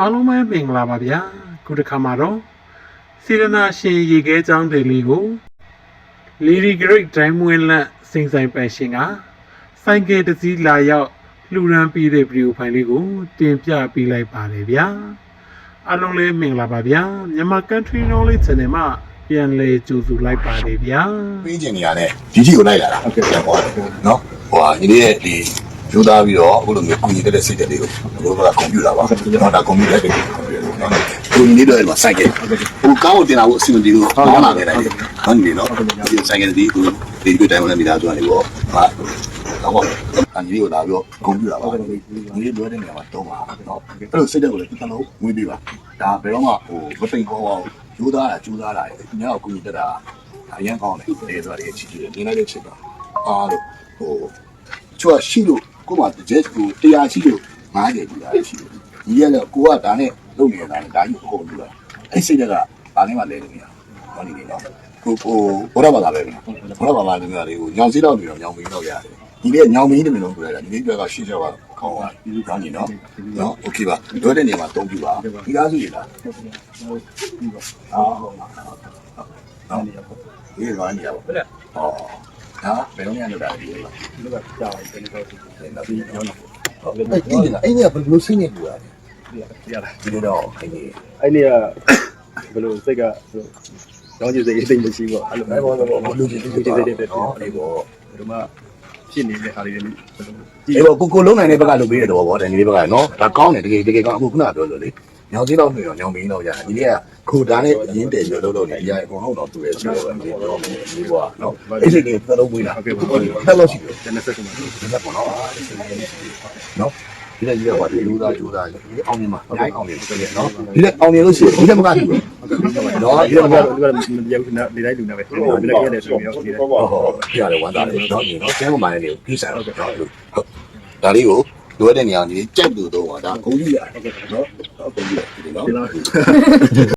အားလုံးပဲမင်္ဂလာပါဗျာခုတစ်ခါမှာတော့စေရနာရှင်ရေခဲချောင်းတွေလေးကိုလီရီဂရိတ်ဒိုင်းမွေးလက်စိန်ဆိုင်ပန်ရှင်ကစိုင်းကယ်တစ်စီးလာရောက်လှူရန်ပြီးတဲ့ဗီဒီယိုဖိုင်လေးကိုတင်ပြပေးလိုက်ပါတယ်ဗျာအားလုံးလည်းမင်္ဂလာပါဗျာမြန်မာ country knowledge channel မှာပြန်လည်ကြိုဆိုလိုက်ပါတယ်ဗျာပေးကျင်နေရတဲ့ဒီကြီးကိုလိုက်လာတာဟုတ်ကဲ့ဟောနော်ဟိုဟာညီလေးရဲ့ဒီ ယူသားပြီးတော့အခုလိုမျိုးကုညီတဲ့စိတ်တဲ့လေးကိုဘိုးကကွန်ပျူတာပါကျွန်တော်ဒါကွန်ပျူတာပဲကွန်ပျူတာနော်ဒီညီလေးတော့စိုက်ခဲ့ဟိုကောင်းတင်တာကိုအစီအမံဒီကိုဟောလာခဲ့တယ်ဟုတ်နေနော်ဒီစိုက်ခဲ့ဒီကိုဒီကိုတိုင်ဝင်နေပြီးသားဆိုနေပေါ့ဟာတော့အညီလေးကိုလာပြီးတော့ကွန်ပျူတာပါညီလေးလွှဲတဲ့နေရာမှာတော့ပါနော်အဲ့လိုစိတ်တဲ့ကိုလည်းတစ်ခါလုံးဝေးပေးပါဒါဘယ်တော့မှဟိုမသိကောအောင်ယူသားတာကျူးသားတာညောက်ကုညီတက်တာအရင်ကောင်းတယ်အဲဆိုတာတွေချီချီနေလိုက်တဲ့ချက်ပါအားလို့ဟိုချွတ်ရှိလို့ ကိုမှတစ်ချက်ကိုတရားရှိလို့90ကျူတာရှိတယ်ဒီရက်တော့ကိုကဒါနဲ့လုပ်နေတာနဲ့ဒါကြီးပုံပြတာအဲ့စိတ်ကဘာနဲ့မှလဲနေမရဘာနေနေတော့ဟိုဟိုဘောရပါလာပဲဘောရပါလာနေကြတယ်ဟိုညောင်စီတော့နေတော့ညောင်မင်းတော့ရတယ်ဒီနေ့ညောင်မင်းတမင်လုံးတွေ့ရတာဒီနေ့ကရှင်းချက်ပါခေါင်းပါကောင်းနေနော်နော်โอเคပါလွှဲတဲ့နေရာမှာတုံးပြပါဒီကားစုရလားအာဟုတ်ပါနော်ဒီကောင်းနေရပါဟုတ်လားဟော ဒါဘယ်တော့မှလောက်တာဒီလိုပါဒီကကြာတယ်ဒီတော့ဒီဒီရောနော်အဲ့ဒီကအဲ့ဒီကဘယ်လိုစိတ်နေကြလဲရတာဒီလိုတော့အဲ့ဒီအဲ့နေ့ကဘယ်လိုစိတ်ကကျောင်းကြီးစိတ်သိမ့်မရှိပေါ့အဲ့လိုဘယ်ဘောတော့ဘလူကြီးလူကြီးကြီးစိစိတ်တ်တွေတွေတော့တဲ့ဒီဘောဘယ်လိုမှဖြစ်နေတဲ့ဟာတွေလည်းဘယ်လိုကြည့်ဒီဘောကိုကိုလုံးနိုင်တဲ့ဘက်ကလုပ်ပေးတဲ့တော့ဗောတန်ကြီးလေးဘက်ကနော်ဒါကောင်းတယ်တကယ်တကယ်ကောင်းအခုခုနပြောလို့လေ ညောင်စည်းတော့မြောင်ညောင်မင်းတော့ရတယ်ဒီနေ့ကခိုဒါနဲ့ရင်းတယ်ပြောလို့လို့နေရအကုန်လုံးတော့သူရဲ့ဆိုတော့ဒီဘောဒီဘောနော်အဲ့ဒီကသလုံးပွေးတာဟုတ်ကဲ့ဟုတ်တယ်လို့ရှိတယ်တယ်ဆက်ကုန်ပါဒီကပေါ့နော်နော်ဒီလည်းကြီးတော့ဒီလူသားကျူသားဒီအောင်မြင်မှာဟုတ်ကဲ့အောင်မြင်တယ်နော်ဒီလည်းအောင်မြင်လို့ရှိရင်ဒီလည်းမကဘူးနော်ဒီဒီလည်းမကကဒီကမပြောဘူးနော်နေတိုင်းလူနာပဲဒီကရတယ်ဆိုပြီးတော့ဒီဟုတ်ဟုတ်ပြရတယ်ဝမ်းသာတယ်နော်ညီနော်ကျဲမမိုင်းနေကိုပြဆိုင်တော့နော်ဟုတ်ဒါလေးကိုလွှဲတဲ့နေရာကြီးကြက်တူတော့ဒါဂုံကြီးရတယ်နော်ဟုတ်ဂုံကြီးရတယ်နော် Did know?